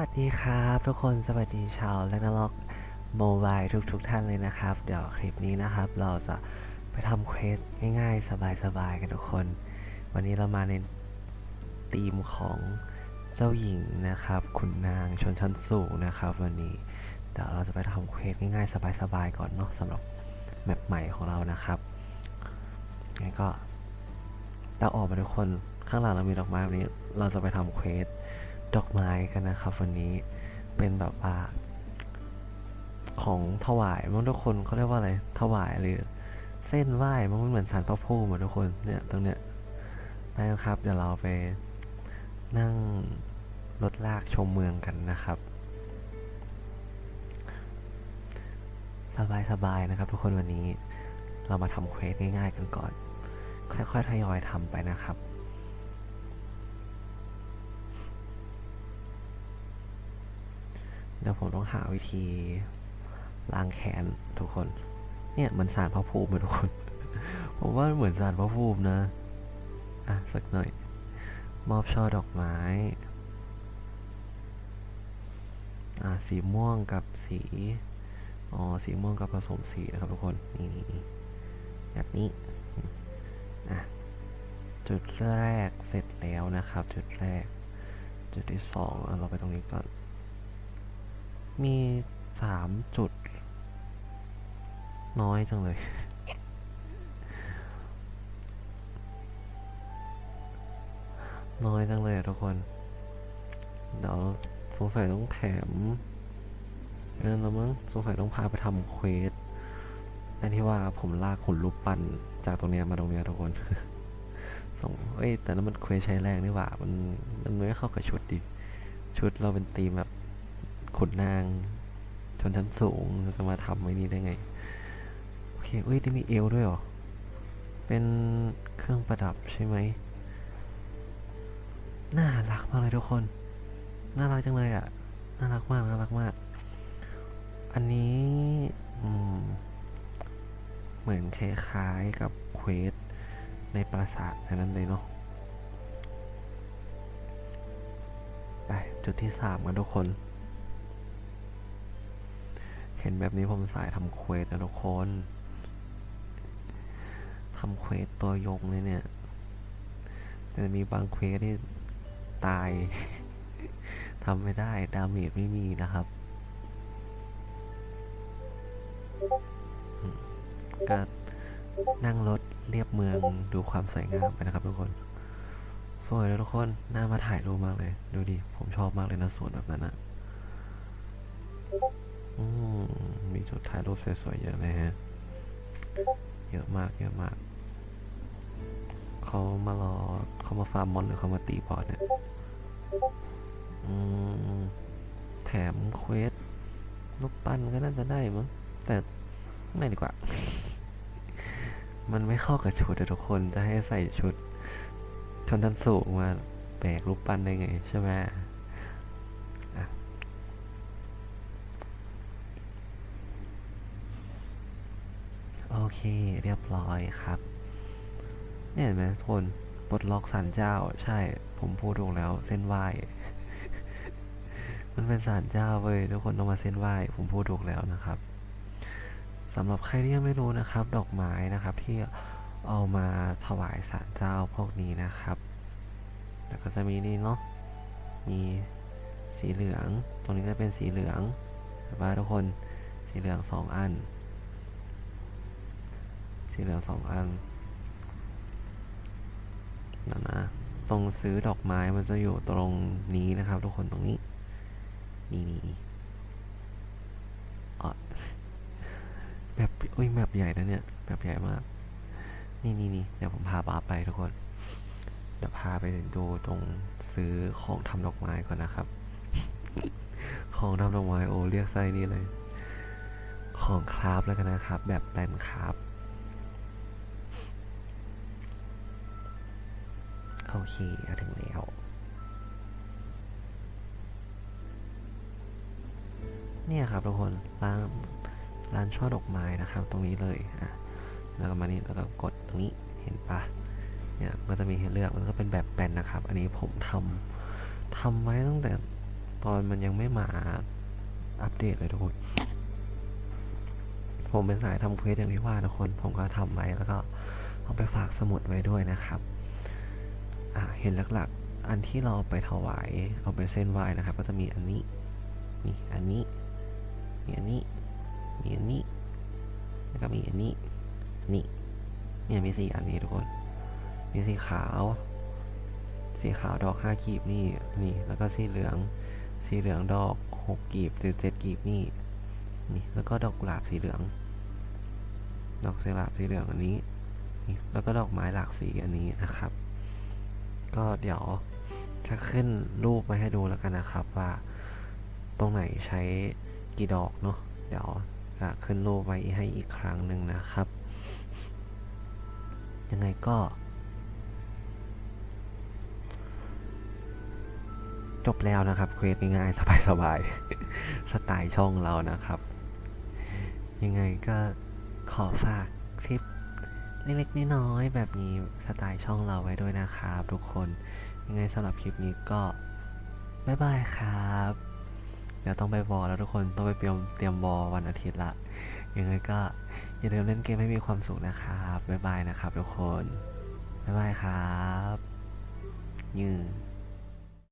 วัสดีครับทุกคนสวัสดีชาวแลนล็อกโมบายทุกๆท่านเลยนะครับ เดี๋ยวคลิปนี้นะครับ เราจะไปทำเควสง่ายๆ สบายๆ กันทุกคน วันนี้เรามาในธีมของเจ้าหญิงนะครับขุนนางชนชั้นสูงนะครับ วันนี้เดี๋ยวเราจะไปทำเควสง่ายๆ สบายๆ ก่อนเนาะสำหรับแมปใหม่ของเรานะครับงั้นก็เราออกมาทุกคนข้างหลังเรามีดอกไม้แบบนี้เราจะไปทำเควส ดอกไม้กันนะครับวันนี้เป็นแบบว่าของถวายมั้งทุกคนเขาเรียกว่าอะไรถวายหรือเส้นไหว้มันเหมือนสารพระภูมิอะทุกคนเนี่ยตรงเนี้ยไปนะครับ เดี๋ยวเราไปนั่งรถลากชมเมืองกันนะครับสบายสบายๆนะครับ ทุกคนวันนี้เรามาทำเควสง่ายๆกันก่อน ค่อยๆทยอยทำไปนะครับ เดี๋ยวผมต้องหาวิธีล้างแค้นทุกคน เนี่ยเหมือนสารพระภูมิทุกคน ผมว่าเหมือนสารพระภูมินะ อะ สักหน่อย มอบช่อดอกไม้ อ่าสีม่วงกับสี อ๋อ สีม่วงกับผสมสีนะครับทุกคน นี่นี่นี่แบบนี้ อะ จุดแรกเสร็จแล้วนะครับ จุดแรก จุดที่สองอะเราไปตรงนี้ก่อน มีสามจุด น้อยจังเลย น้อยจังเลยทุกคน เดี๋ยวสงสัยต้องแถมเออแล้วมั้งสงสัยต้องพาไปทำเควสอันที่ว่าผมลากหุ่นรูปปั้นจากตรงเนี้ยมาตรงเนี้ยทุกคนส่งเอ้ยแต่นั้นมันเควสใช้แรงนี่หว่า มันมันไม่เข้ากับชุดดิ ชุดเราเป็นธีมแบบ ขุนนาง ชนชั้นสูงจะมาทำไว้นี่ได้ไง โอเคเอ้ยได้มีเอวด้วยเหรอ เป็นเครื่องประดับใช่ไหมน่ารักมากเลยทุกคน น่ารักจังเลยอะ น่ารักมาก น่ารักมาก อันนี้ อืม เหมือนคล้ายๆกับเควสในปราสาทอันนั้นเลยเนาะ ไป จุดที่สามกันทุกคน เห็นแบบนี้ผมสายทำเควสนะทุกคนทำเควสตัวยงเลยเนี่ย แต่มีบางเควสที่ตายทำไม่ได้ ดาเมจไม่มีนะครับ ก็นั่งรถเรียบเมืองดูความสวยงามไปนะครับทุกคน สวยเลยทุกคน น่ามาถ่ายรูปมากเลย ดูดิ ผมชอบมากเลยนะสวนแบบนั้นอะ จุดถ่ายรูปสวยๆเยอะเลยฮะ เยอะมากเยอะมาก เขามารอเขามาฟาร์มมอนหรือเขามาตีบอสเนี่ยแถมเควสรูปปั้นก็น่าจะได้มั้ง แต่ไม่ดีกว่า มันไม่เข้ากับชุดอทุกคนจะให้ใส่ชุดชนชั้นสูงมาแบกรูปปั้นได้ไงใช่ไหม อเค เรียบร้อยครับ เนี่ยเห็นไหมทุกคนปลดล็อกสารเจ้า ใช่ ผมพูดถูกแล้ว เส้นไหวมันเป็นสารเจ้าเว้ยทุกคนต้องมาเส้นไหวผมพูดถูกแล้วนะครับสำหรับใครที่ยังไม่รู้นะครับ ดอกไม้นะครับ ที่เอามาถวายสารเจ้าพวกนี้นะครับ แล้วก็จะมีนี่เนาะมีสีเหลือง ตรงนี้ก็เป็นสีเหลืองเห็นปะทุกคนสีเหลืองสองอัน สีเหลืองสองอันนั่นะ ตรงซื้อดอกไม้มันจะอยู่ตรงนี้นะครับ ทุกคนตรงนี้ นี่นี่อ๋อแบบอุ้ยแบบใหญ่นะเนี่ยแบบใหญ่มาก นี่นี่นี่เดี๋ยวผมพาป้าไปทุกคนเดี๋ยวพาไปดูตรงซื้อของทำดอกไม้ก่อนนะครับ ของทำดอกไม้โอเรียกไส้นี่เลย ของคราฟแล้วกันนะครับ แบบแปลนคราฟ โอเคอถึงแล้วเนี่ยครับทุกคนร้านร้านช่อดอกไม้นะครับ ตรงนี้เลยอะแล้วก็มานี่แล้วก็กดตรงนี้เห็นปะเนี่ยมันจะมีให้เลือกมันก็เป็นแบบแปลนนะครับ อันนี้ผมทำทำไว้ตั้งแต่ตอนมันยังไม่มาอัปเดตเลยทุกคนผมเป็นสายทำเควสอย่างที่ว่าทุกคน ผมก็ทำไว้แล้วก็เอาไปฝากสมุดไว้ด้วยนะครับ เห็นหลักๆ อันที่เราไปถวายเอาไปเส้นไหว้นะครับ ก็จะมีอันนี้นี่อันนี้มีอันนี้มีอันนี้แล้วก็มีอันนี้นี่เนี่ยมีสี่อันนี้ทุกคน มีสีขาว สีขาวดอกห้ากีบนี่นี่ แล้วก็สีเหลือง สีเหลืองดอกหกกีบหรือเจ็ดกีบนี่นี่ แล้วก็ดอกกุหลาบสีเหลือง ดอกกุหลาบสีเหลืองอันนี้นี่แล้วก็ดอกไม้หลากสีอันนี้นะครับ ก็เดี๋ยวจะขึ้นรูปมาให้ดูแล้วกันนะครับ ว่าตรงไหนใช้กี่ดอกเนาะเดี๋ยวจะขึ้นรูปไว้ให้อีกครั้งหนึ่งนะครับ ยังไงก็จบแล้วนะครับเควสง่ายๆสบายๆสไตล์ช่องเรานะครับ ยังไงก็ขอฝากคลิป เล็กๆน้อยๆแบบนี้สไตล์ช่องเราไว้ด้วยนะครับทุกคนยังไงสำหรับคลิปนี้ก็บ๊ายบายครับ เดี๋ยวต้องไปบอลแล้วทุกคนต้องไปเตรียมเตรียมบอลวันอาทิตย์ละยังไงก็อย่าลืมเล่นเกมให้มีความสุขนะครับบ๊ายบายนะครับทุกคนบ๊ายบายครับยืน